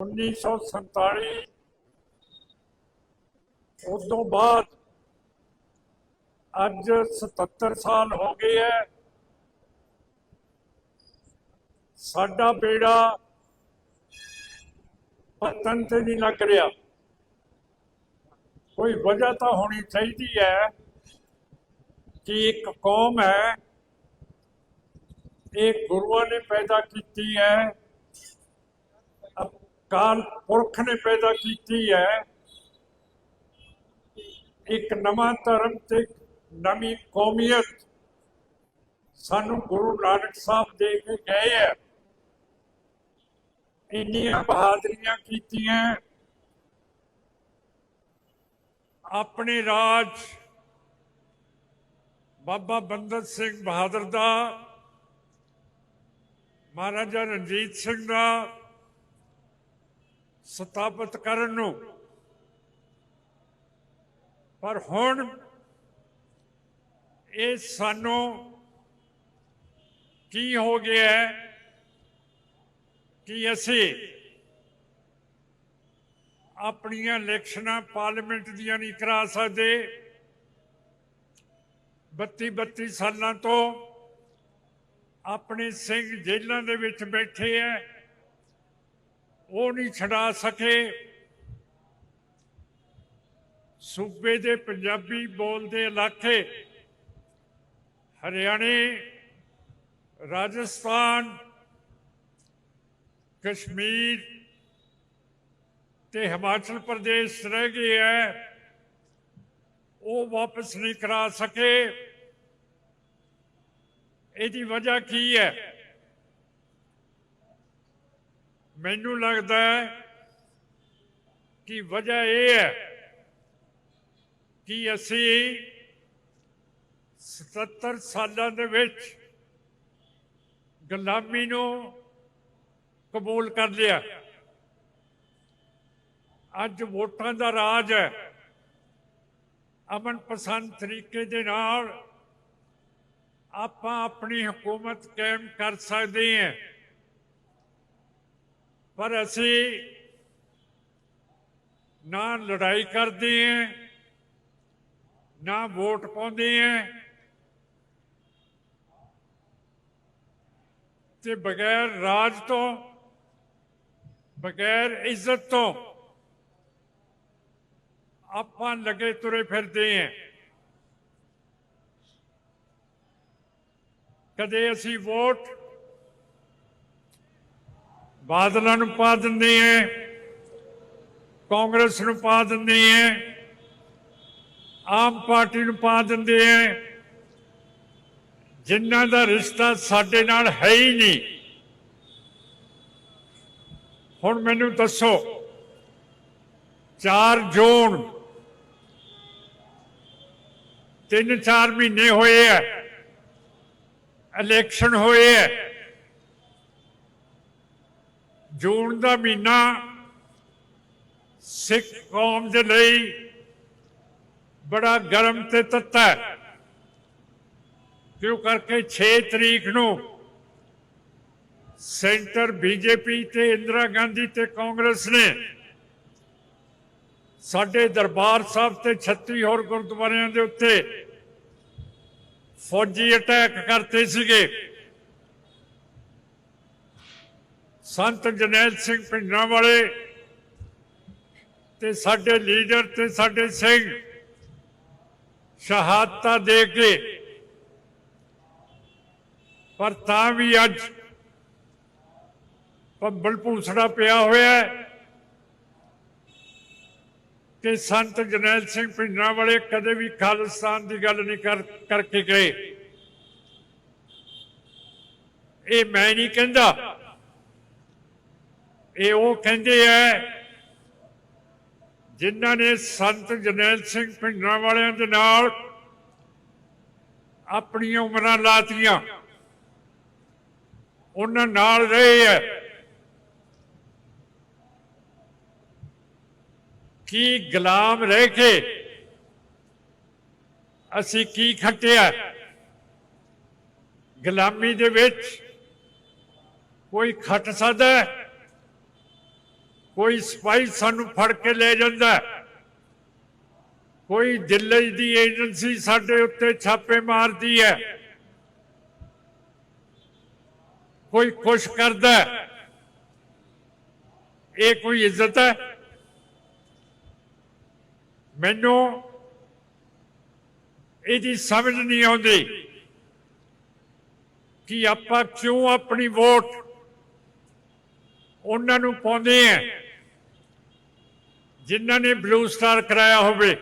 1947 ਉਸ ਤੋਂ ਬਾਅਦ ਅੱਜ 77 ਸਾਲ ਹੋ ਗਏ ਹੈ ਸਾਡਾ ਬੇੜਾ ਪਤਨ ਤੇ ਨਹੀਂ ਲੱਗ ਰਿਹਾ। ਕੋਈ ਵਜ੍ਹਾ ਤਾਂ ਹੋਣੀ ਚਾਹੀਦੀ ਹੈ ਕਿ ਇੱਕ ਕੌਮ ਹੈ ਇਹ ਗੁਰੂਆਂ ਨੇ ਪੈਦਾ ਕੀਤੀ ਹੈ ਕਾਲ ਪੁਰਖ ਨੇ ਪੈਦਾ ਕੀਤੀ ਹੈ। ਇੱਕ ਨਵਾਂ ਧਰਮ ਤੇ ਨਵੀਂ ਕੌਮੀਅਤ ਸਾਨੂੰ ਗੁਰੂ ਨਾਨਕ ਸਾਹਿਬ ਦੇ ਕੇ ਗਏ ਹੈ। ਇੰਨੀਆਂ ਬਹਾਦਰੀਆਂ ਕੀਤੀਆਂ। ਆਪਣੇ ਰਾਜ ਬਾਬਾ ਬੰਦਤ ਸਿੰਘ ਬਹਾਦਰ ਦਾ, ਮਹਾਰਾਜਾ ਰਣਜੀਤ ਸਿੰਘ ਦਾ ਸਥਾਪਿਤ ਕਰਨ ਨੂੰ। ਪਰ ਹੁਣ ਇਹ ਸਾਨੂੰ ਕੀ ਹੋ ਗਿਆ ਹੈ ਕਿ ਅਸੀਂ ਆਪਣੀਆਂ ਇਲੈਕਸ਼ਨਾਂ ਪਾਰਲੀਮੈਂਟ ਦੀਆਂ ਨਹੀਂ ਕਰਾ ਸਕਦੇ। 32 32 ਸਾਲਾਂ ਤੋਂ ਆਪਣੇ ਸਿੰਘ ਜੇਲ੍ਹਾਂ ਦੇ ਵਿੱਚ ਬੈਠੇ ਐ ਉਹ ਨਹੀਂ ਛਡਾ ਸਕੇ। ਸੂਬੇ ਦੇ ਪੰਜਾਬੀ ਬੋਲਦੇ ਇਲਾਕੇ, ਹਰਿਆਣੇ, ਰਾਜਸਥਾਨ, ਕਸ਼ਮੀਰ ਤੇ ਹਿਮਾਚਲ ਪ੍ਰਦੇਸ਼ ਰਹਿ ਗਏ ਐ। ਉਹ ਵਾਪਸ ਨਹੀਂ ਕਰਾ ਸਕੇ। ਇਹਦੀ ਵਜ੍ਹਾ ਕੀ ਹੈ ਮੈਨੂੰ ਲੱਗਦਾ ਹੈ ਕਿ ਵਜ੍ਹਾ ਇਹ ਹੈ ਕਿ ਅਸੀਂ 77 ਸਾਲਾਂ ਦੇ ਵਿੱਚ ਗੁਲਾਮੀ ਨੂੰ ਕਬੂਲ ਕਰ ਲਿਆ। ਅੱਜ ਵੋਟਾਂ ਦਾ ਰਾਜ ਹੈ। ਅਮਨ ਪਸੰਦ ਤਰੀਕੇ ਦੇ ਨਾਲ ਆਪਾਂ ਆਪਣੀ ਹਕੂਮਤ ਕਾਇਮ ਕਰ ਸਕਦੇ ਹਾਂ। ਪਰ ਅਸੀਂ ਨਾ ਲੜਾਈ ਕਰਦੇ ਹਾਂ ਨਾ ਵੋਟ ਪਾਉਂਦੇ ਹਾਂ ਤੇ ਬਗੈਰ ਰਾਜ ਤੋਂ ਬਗੈਰ ਇੱਜ਼ਤ ਤੋਂ ਆਪਾਂ ਲੱਗੇ ਤੁਰੇ ਫਿਰਦੇ ਹਾਂ ਕਦੇ ਅਸੀਂ ਵੋਟ ਬਾਦਲਾਂ ਨੂੰ ਪਾ ਦਿੰਦੇ ਹਾਂ ਕਾਂਗਰਸ ਨੂੰ ਪਾ ਦਿੰਦੇ ਹਾਂ ਆਮ ਪਾਰਟੀ ਨੂੰ ਪਾ ਦਿੰਦੇ ਹਾਂ ਜਿਨ੍ਹਾਂ ਦਾ ਰਿਸ਼ਤਾ ਸਾਡੇ ਨਾਲ ਹੈ ਹੀ ਨਹੀਂ। ਹੁਣ ਮੈਨੂੰ ਦੱਸੋ 4 ਜੂਨ ਤਿੰਨ ਚਾਰ ਮਹੀਨੇ ਹੋਏ ਆ ਇਲੈਕਸ਼ਨ ਹੋਏ ਹੈ ਜੂਨ ਦਾ ਮਹੀਨਾ ਸਿੱਖ ਕੌਮ ਦੇ ਲਈ ਬੜਾ ਗਰਮ ਤੇ ਤੱਤਾ ਹੈ। ਕਿਉਂ ਕਰਕੇ 6 ਤਰੀਕ ਨੂੰ ਸੈਂਟਰ ਬੀਜੇਪੀ ਤੇ ਇੰਦਰਾ ਗਾਂਧੀ ਤੇ ਕਾਂਗਰਸ ਨੇ ਸਾਡੇ ਦਰਬਾਰ ਸਾਹਿਬ ਤੇ 36 ਹੋਰ ਗੁਰਦੁਆਰਿਆਂ ਦੇ ਉੱਤੇ ਫੌਜੀ ਅਟੈਕ ਕਰਤੇ ਸੀਗੇ। ਸੰਤ ਜਨੈਲ ਸਿੰਘ ਪਿੰਡਾਂ ਵਾਲੇ ਤੇ ਸਾਡੇ ਲੀਡਰ ਤੇ ਸਾਡੇ ਸਿੰਘ ਸ਼ਹਾਦਤਾਂ ਦੇ ਕੇ ਪਰ ਤਾਂ ਵੀ ਅੱਜ ਪੰਬਲ ਭੂਸੜਾ ਪਿਆ ਹੋਇਆ ਹੈ ਕਿ ਸੰਤ ਜਨੈਲ ਸਿੰਘ ਪਿੰਡਾਂ ਵਾਲੇ ਕਦੇ ਵੀ ਖਾਲਿਸਤਾਨ ਦੀ ਗੱਲ ਨਹੀਂ ਕਰ ਕਰਕੇ ਗਏ। ਇਹ ਮੈਂ ਨਹੀਂ ਕਹਿੰਦਾ ਇਹ ਉਹ ਕਹਿੰਦੇ ਐ ਜਿਨ੍ਹਾਂ ਨੇ ਸੰਤ ਜਰਨੈਲ ਸਿੰਘ ਪਿੰਡਾਂ ਵਾਲਿਆਂ ਦੇ ਨਾਲ ਆਪਣੀਆਂ ਉਮਰਾਂ ਲਾਤੀਆਂ। ਉਹਨਾਂ ਨਾਲ ਰਹੇ ਐ ਕੀ ਗੁਲਾਮ ਰਹਿ ਕੇ ਅਸੀਂ ਕੀ ਖੱਟਿਆ? ਗੁਲਾਮੀ ਦੇ ਵਿੱਚ ਕੋਈ ਖੱਟ ਸਕਦਾ ਹੈ? ਕੋਈ ਸਪਾਈ ਸਾਨੂੰ ਫੜ ਕੇ ਲੈ ਜਾਂਦਾ ਕੋਈ ਦਿੱਲੀ ਦੀ ਏਜੰਸੀ ਸਾਡੇ ਉੱਤੇ ਛਾਪੇ ਮਾਰਦੀ ਹੈ। ਕੋਈ ਕੁਛ ਕਰਦਾ ਇਹ ਕੋਈ ਇੱਜ਼ਤ ਹੈ? ਮੈਨੂੰ ਇਹਦੀ ਸਮਝ ਨਹੀਂ ਆਉਂਦੀ ਕਿ ਆਪਾਂ ਕਿਉਂ ਆਪਣੀ ਵੋਟ ਉਹਨਾਂ ਨੂੰ ਪਾਉਂਦੇ ਆ ਜਿਨ੍ਹਾਂ ਨੇ ਬਲੂ ਸਟਾਰ ਕਰਾਇਆ ਹੋਵੇ।